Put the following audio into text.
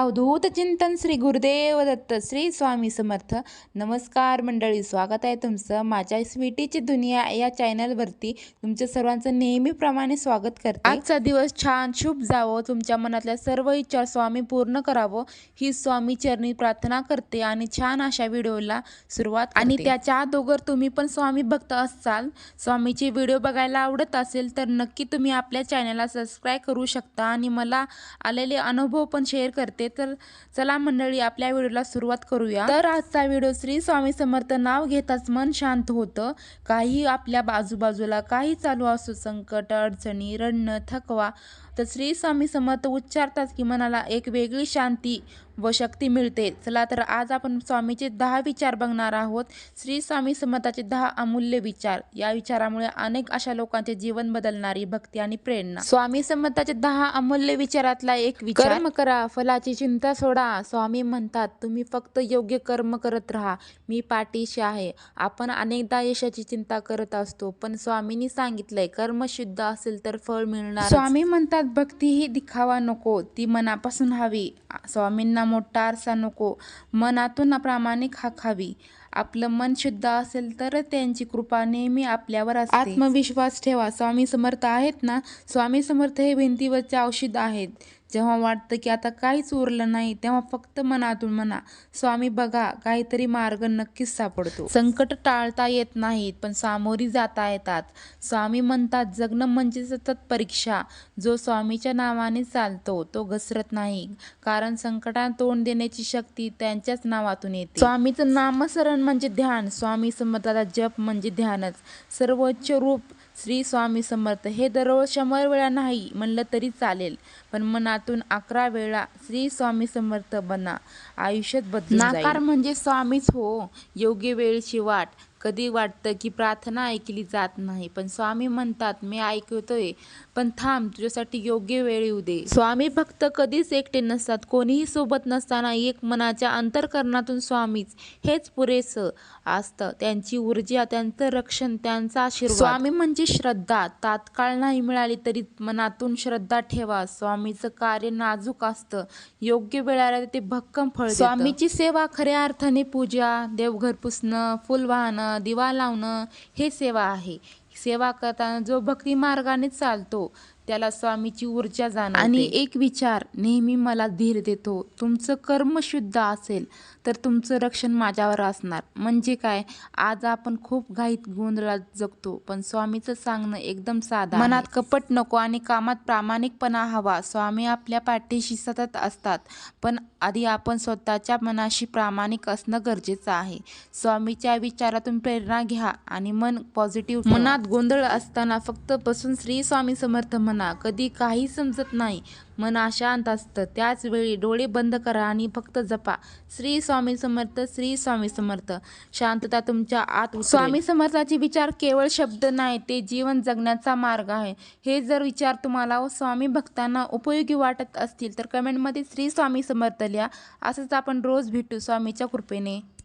अवधूत चिंतन श्री गुरुदेव दत्त श्री स्वामी समर्थ. नमस्कार मंडळी स्वागत आहे तुमचं माझ्या स्वीटीची दुनिया या चॅनलवरती. तुमच्या सर्वांचं नेहमीप्रमाणे स्वागत करते. आजचा दिवस छान शुभ जावं तुमच्या मनातल्या सर्व इच्छा स्वामी पूर्ण करावं. ही स्वामी चरणी प्रार्थना करते आणि छान अशा व्हिडिओला सुरुवात आणि त्याच्या अगोदर तुम्ही पण स्वामी भक्त असाल स्वामीचे व्हिडिओ बघायला आवडत असेल तर नक्की तुम्ही आपल्या चॅनलला सबस्क्राईब करू शकता आणि मला आलेले अनुभव पण शेअर करते. तर चला मंडळी आपल्या व्हिडिओला सुरुवात करूया. तर आजचा व्हिडिओ श्री स्वामी समर्थ नाव घेताच मन शांत होतं. काही आपल्या बाजूबाजूला काही चालू असो संकट अडचणी रडणं थकवा. तर श्री स्वामी समर्थ उच्चारताच की मनाला एक वेगळी शांती व शक्ती मिळते. चला तर आज आपण स्वामीचे दहा विचार बघणार आहोत. श्री स्वामी समर्थाचे दहा अमूल्य विचार. या विचारामुळे अनेक अशा लोकांचे जीवन बदलणारी भक्ती आणि प्रेरणा. स्वामी समर्थाचे दहा अमूल्य विचारातला एक विचार. कर्म करा फलाची चिंता सोडा. स्वामी म्हणतात तुम्ही फक्त योग्य कर्म करत राहा. मी पाठीशी आहे. आपण अनेकदा यशाची चिंता करत असतो पण स्वामींनी सांगितलंय कर्म शुद्ध असेल तर फळ मिळणार स्वामी म्हणतात भक्ती ही दिखावा नको. ती मनापासून हवी. स्वामींना मोठा आरसा नको. मनातून प्रामाणिक हा खावी आपलं मन शुद्ध असेल तर त्यांची कृपा नेहमी आपल्यावर असते. आत्मविश्वास ठेवा. स्वामी समर्थ आहेत ना? स्वामी समर्थ हे भिंतीवरचे औषध आहेत. जेव्हा वाटतं की आता काहीच उरलं नाही तेव्हा फक्त मनातून म्हणा स्वामी बघा काहीतरी मार्ग नक्कीच सापडतो. संकट टाळता येत नाहीत पण सामोरी जाता येतात. स्वामी म्हणतात जगणं म्हणजे सतत परीक्षा. जो स्वामीच्या नावाने चालतो तो घसरत नाही. कारण संकटात तोंड देण्याची शक्ती त्यांच्याच नावातून येते. स्वामीचं नामस्मरण म्हणजे ध्यान. स्वामी समर्थाचा जप म्हणजे ध्यानच. सर्वोच्च रूप श्री स्वामी समर्थ हे दररोज शंभर वेळा नाही म्हणलं तरी चालेल. पण मनातून अकरा वेळा श्री स्वामी समर्थ बना. आयुष्यात बदल नाकार म्हणजे स्वामीच हो. योग्य वेळची वाट. कधी वाटतं की प्रार्थना ऐकली जात नाही? पण स्वामी म्हणतात मी ऐकतोय पण थांब तुझ्यासाठी योग्य वेळ येऊ दे. स्वामी भक्त कधीच एकटे नसतात. कोणीही सोबत नसताना एक मनाच्या अंतरकरणातून स्वामीच हेच पुरेसं असतं. त्यांची ऊर्जा त्यांचं रक्षण त्यांचा आशीर्वाद. स्वामी म्हणजे श्रद्धा. तात्काळ नाही मिळाली तरी मनातून श्रद्धा ठेवा. स्वामीचं कार्य नाजूक असतं. योग्य वेळाला ते भक्कम फळ स्वामीची सेवा खऱ्या अर्थाने पूजा देवघर पुसणं फुल वाहणं दिवा लावणं हे सेवा आहे. सेवा करताना जो भक्ती मार्गाने चालतो त्याला स्वामीची ऊर्जा जाणवते. आणि एक विचार नेहमी मला धीर देतो तुमचं कर्म शुद्ध असेल तर तुमचं रक्षण माझ्यावर असणार. म्हणजे काय? आज आपण खूप घाईत गोंधळात जगतो पण स्वामीचं सांगणं एकदम साधा मनात कपट नको आणि कामात प्रामाणिकपणा हवा. स्वामी आपल्या पाठीशी सतत असतात पण आधी आपण स्वतःच्या मनाशी प्रामाणिक असणं गरजेचं आहे. स्वामीच्या विचारातून प्रेरणा घ्या आणि मन पॉझिटिव्ह मनात गोंधळ असताना फक्त बसून श्री स्वामी समर्थ म्हणा. कधी काही समजत नाही. मन अशांत असतं. त्याच वेळी डोळे बंद करा आणि फक्त जपा. श्री स्वामी समर्थ श्री स्वामी समर्थ. शांतता तुमच्या आत स्वामी समर्थाचे विचार केवळ शब्द नाही ते जीवन जगण्याचा मार्ग आहे. हे जर विचार तुम्हाला व स्वामी भक्तांना उपयोगी वाटत असतील तर कमेंटमध्ये श्री स्वामी समर्थ लिहा. असंच आपण रोज भेटू स्वामीच्या कृपेने.